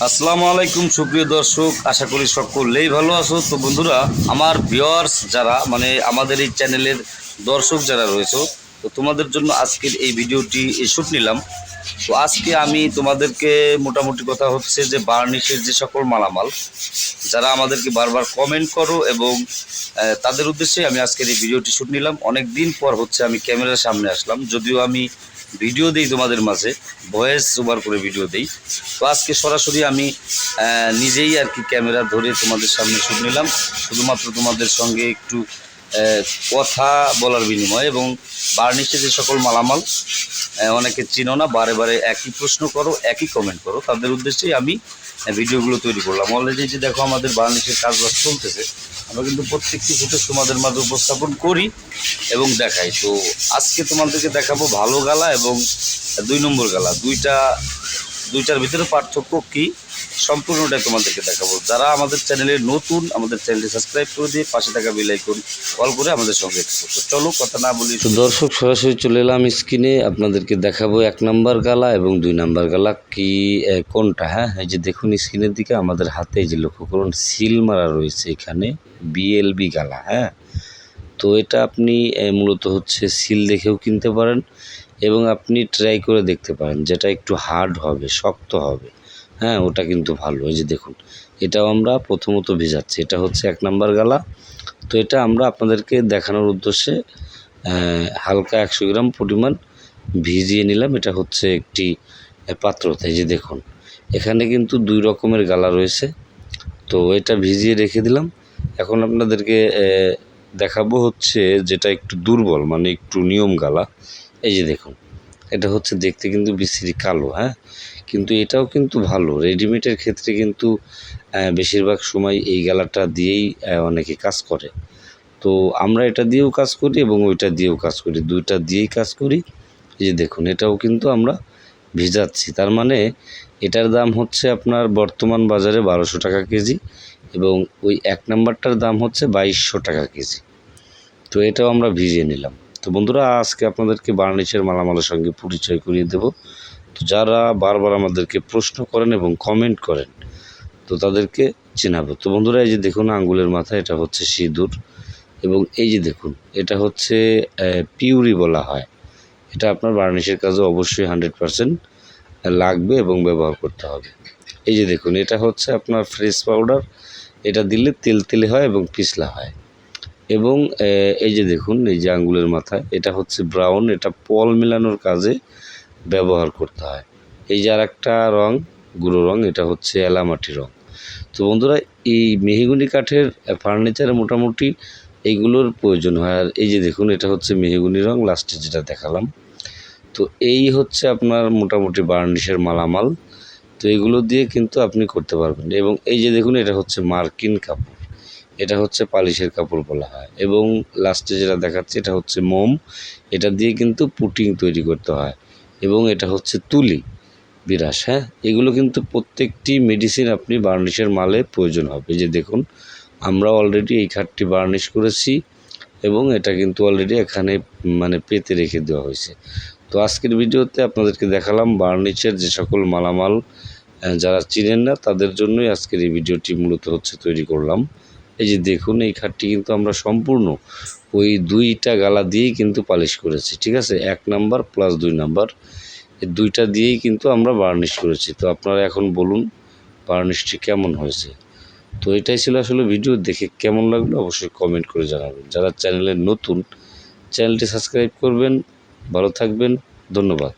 আসসালামু আলাইকুম, সুপ্রিয় দর্শক, আশা করি সকলেই ভালো আছো। তো বন্ধুরা, আমার ভিওয়ার্স যারা মানে আমাদের এই চ্যানেলের দর্শক যারা রয়েছে তো তোমাদের জন্য আজকের এই ভিডিওটি শ্যুট নিলাম। তো আজকে আমি তোমাদেরকে মোটামুটি কথা হচ্ছে যে বার্নিশের যে সকল মালামাল, যারা আমাদেরকে বারবার কমেন্ট করো এবং তাদের উদ্দেশ্যে আমি আজকের এই ভিডিওটি শ্যুট নিলাম। অনেক দিন পর হচ্ছে আমি ক্যামেরার সামনে আসলাম, যদিও আমি ভিডিও দিই তোমাদের মাঝে ভয়েস ওভার করে ভিডিও দিই। তো আজকে সরাসরি আমি নিজেই আর কি ক্যামেরা ধরে তোমাদের সামনে শুট নিলাম। শুধুমাত্র তোমাদের সঙ্গে একটু কথা বলার বিনিময়ে এবং বার্নিশে যে সকল মালামাল অনেকে চিনো না, বারে বারে একই প্রশ্ন করো, একই কমেন্ট করো। তাদের উদ্দেশ্যেই আমি ভিডিওগুলো তৈরি করলাম। অলরেডি যে দেখো আমাদের বার্নিশের কাজবাজ চলতেছে, আমরা কিন্তু প্রত্যেকটি ফুটেজ তোমাদের মাঝে উপস্থাপন করি এবং দেখাই। তো আজকে তোমাদেরকে দেখাবো ভালো গালা এবং দুই নম্বর গালা। দুইটা, দুইটার ভিতরে পার্থক্য কি? সম্পূর্ণটাই তোমাদেরকে দেখাবো। যারা আমাদের চ্যানেলে নতুন, আমাদের চ্যানেলটি সাবস্ক্রাইব করে দিয়ে পাশে থাকা বেল আইকন কল করে আমাদের সঙ্গে থাকো। চলো, কথা না বলি তো দর্শক, সরাসরি চলে এলাম স্ক্রিনে। আপনাদেরকে দেখাবো এক নাম্বার গালা এবং দুই নাম্বার গালা কি কোনটা? হ্যাঁ এই যে দেখুন স্ক্রিনের দিকে আমাদের হাতে যে লক্ষ্য করুন, সিল মারা রয়েছে এখানে বিএলবি গালা হ্যাঁ? তো এটা আপনি মূলত হচ্ছে সিল দেখেও কিনতে পারেন এবং আপনি ট্রাই করে দেখতে পারেন, যেটা একটু হার্ড হবে, শক্ত হবে। হ্যাঁ ওটা কিন্তু ভালো। এই যে দেখুন, এটাও আমরা প্রথমত ভেজাচ্ছি। এটা হচ্ছে এক নাম্বার গালা। তো এটা আমরা আপনাদেরকে দেখানোর উদ্দেশ্যে হালকা একশো গ্রাম পরিমাণ ভিজিয়ে নিলাম। এটা হচ্ছে একটি পাত্রতে এই যে দেখুন, এখানে কিন্তু দুই রকমের গালা রয়েছে। তো এটা ভিজিয়ে রেখে দিলাম। এখন আপনাদেরকে দেখাবো হচ্ছে যেটা একটু দুর্বল মানে একটু নিয়ম গালা। এই যে দেখুন, এটা হচ্ছে দেখতে কিন্তু বিশ্রী কালো হ্যাঁ? কিন্তু এটাও কিন্তু ভালো। রেডিমেডের ক্ষেত্রে কিন্তু বেশিরভাগ সময় এই গালাটা দিয়েই অনেকে কাজ করে। তো আমরা এটা দিয়েও কাজ করি এবং ওইটা দিয়েও কাজ করি। দুইটা দিয়েই কাজ করি। এই যে দেখুন, এটাও কিন্তু আমরা ভিজাচ্ছি। তার মানে এটার দাম হচ্ছে আপনার বর্তমান বাজারে বারোশো টাকা কেজি এবং ওই এক নাম্বারটার দাম হচ্ছে বাইশশো টাকা কেজি। তো এটাও আমরা ভিজিয়ে নিলাম। তো বন্ধুরা, আজকে আপনাদেরকে বার্নিশের মালামালের সঙ্গে পরিচয় করিয়ে দেব। যারা বারবার আমাদেরকে প্রশ্ন করেন এবং কমেন্ট করেন, তো তাদেরকে চেনাবো। তো বন্ধুরা, এই যে দেখুন আঙ্গুলের মাথা, এটা হচ্ছে সিঁদুর এবং এই যে দেখুন, এটা হচ্ছে পিউরি বলা হয়। এটা আপনার বার্নিশের কাজে অবশ্যই হান্ড্রেড পারসেন্ট লাগবে এবং ব্যবহার করতে হবে। এই যে দেখুন, এটা হচ্ছে আপনার ফ্রেশ পাউডার এটা দিলে তেল তেলে হয় এবং পিছলা হয়। এবং এই যে দেখুন, এই যে আঙ্গুলের মাথায়, এটা হচ্ছে ব্রাউন এটা পল মেলানোর কাজে ব্যবহার করতে হয়। এই যে আর একটা রং, গুঁড়ো রং, এটা হচ্ছে এলামাটি রং। তো বন্ধুরা, এই মেহগুনি কাঠের ফার্নিচারে মোটামুটি এইগুলোর প্রয়োজন হয়। আর এই যে দেখুন, এটা হচ্ছে মেহগুনি রং লাস্টে যেটা দেখালাম। তো এই হচ্ছে আপনার মোটামুটি বার্নিশের মালামাল। তো এগুলো দিয়ে কিন্তু আপনি করতে পারবেন। এবং এই যে দেখুন, এটা হচ্ছে মার্কিন কাপড়। এটা হচ্ছে পালিশের কাপড় বলা হয়। এবং লাস্টে যেটা দেখাচ্ছে, এটা হচ্ছে মোম। এটা দিয়ে কিন্তু পুটিং তৈরি করতে হয়। এবং এটা হচ্ছে তুলি বিরাস হ্যাঁ? এগুলো কিন্তু প্রত্যেকটি মেডিসিন আপনি বার্নিশের মালে প্রয়োজন হবে। যে দেখুন, আমরা অলরেডি এই খাটটি বার্নিশ করেছি এবং এটা কিন্তু অলরেডি এখানে মানে পেতে রেখে দেওয়া হয়েছে। তো আজকের ভিডিওতে আপনাদেরকে দেখালাম বার্নিশের যে সকল মালামাল যারা চিনেন না, তাদের জন্যই আজকের এই ভিডিওটি মূলত হচ্ছে তৈরি করলাম। এই যে দেখুন, এই খাটটি কিন্তু আমরা সম্পূর্ণ ওই দুইটা গালা দিয়েই কিন্তু পালিশ করেছি, ঠিক আছে? এক নাম্বার প্লাস দুই নাম্বার। এই দুইটা দিয়েই কিন্তু আমরা বার্নিশ করেছি। তো আপনারা এখন বলুন বার্নিশটি কেমন হয়েছে? তো এটাই ছিল আসলে ভিডিও দেখে কেমন লাগল অবশ্যই কমেন্ট করে জানাবেন। যারা চ্যানেলে নতুন চ্যানেলটি সাবস্ক্রাইব করবেন, ভালো থাকবেন, ধন্যবাদ।